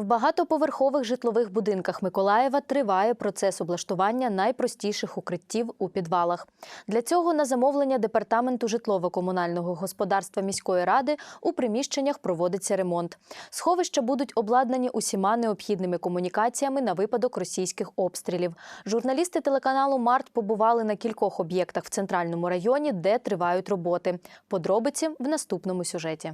В багатоповерхових житлових будинках Миколаєва триває процес облаштування найпростіших укриттів у підвалах. Для цього на замовлення департаменту житлово-комунального господарства міської ради у приміщеннях проводиться ремонт. Сховища будуть обладнані усіма необхідними комунікаціями на випадок російських обстрілів. Журналісти телеканалу Март побували на кількох об'єктах в центральному районі, де тривають роботи. Подробиці в наступному сюжеті.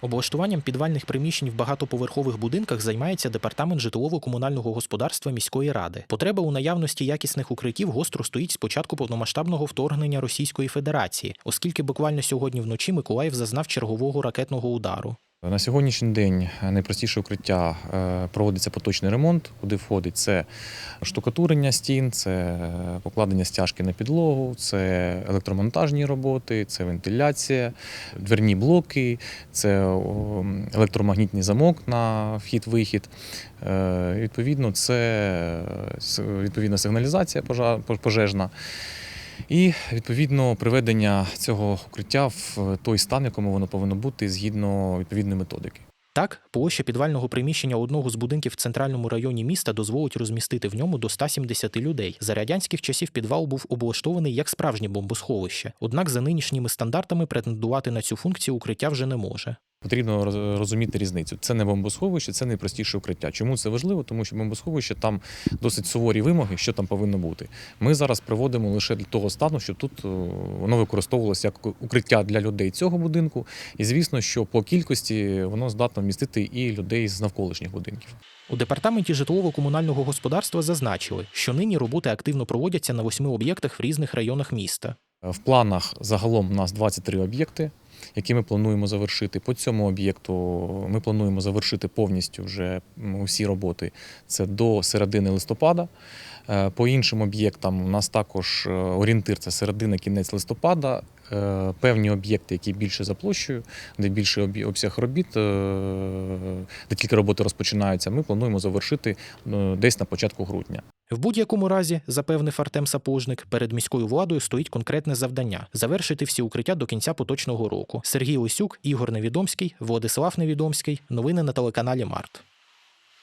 Облаштуванням підвальних приміщень в багатоповерхових будинках займається департамент житлово-комунального господарства міської ради. Потреба у наявності якісних укриттів гостро стоїть з початку повномасштабного вторгнення Російської Федерації, оскільки буквально сьогодні вночі Миколаїв зазнав чергового ракетного удару. На сьогоднішній день найпростіше укриття е, проводиться поточний ремонт, куди входить це штукатурення стін, це покладення стяжки на підлогу, це електромонтажні роботи, це вентиляція, дверні блоки, це електромагнітний замок на вхід-вихід. Е, Відповідно, це е, відповідна сигналізація пожежна. І відповідно приведення цього укриття в той стан, в якому воно повинно бути згідно відповідної методики. Так, площа підвального приміщення одного з будинків в центральному районі міста дозволить розмістити в ньому до 170 людей. За радянських часів підвал був облаштований як справжнє бомбосховище. Однак за нинішніми стандартами претендувати на цю функцію укриття вже не може. Потрібно розуміти різницю. Це не бомбосховище, це найпростіше укриття. Чому це важливо? Тому що бомбосховище там досить суворі вимоги, що там повинно бути. Ми зараз приводимо лише для того стану, щоб тут воно використовувалося як укриття для людей цього будинку. І звісно, що по кількості воно здатно вмістити і людей з навколишніх будинків. У департаменті житлово-комунального господарства зазначили, що нині роботи активно проводяться на восьми об'єктах в різних районах міста. В планах загалом у нас 23 об'єкти, які ми плануємо завершити. По цьому об'єкту ми плануємо завершити повністю вже усі роботи. Це до середини листопада. Е, По іншим об'єктам у нас також е, орієнтир це середина кінець листопада. Е, Певні об'єкти, які більше за площею, де більший обсяг робіт, де тільки роботи розпочинаються, ми плануємо завершити е, десь на початку грудня. В будь-якому разі, запевнив Артем Сапожник, перед міською владою стоїть конкретне завдання завершити всі укриття до кінця поточного року. Сергій Лисюк, Ігор Невідомський, Владислав Невідомський. Новини на телеканалі Март.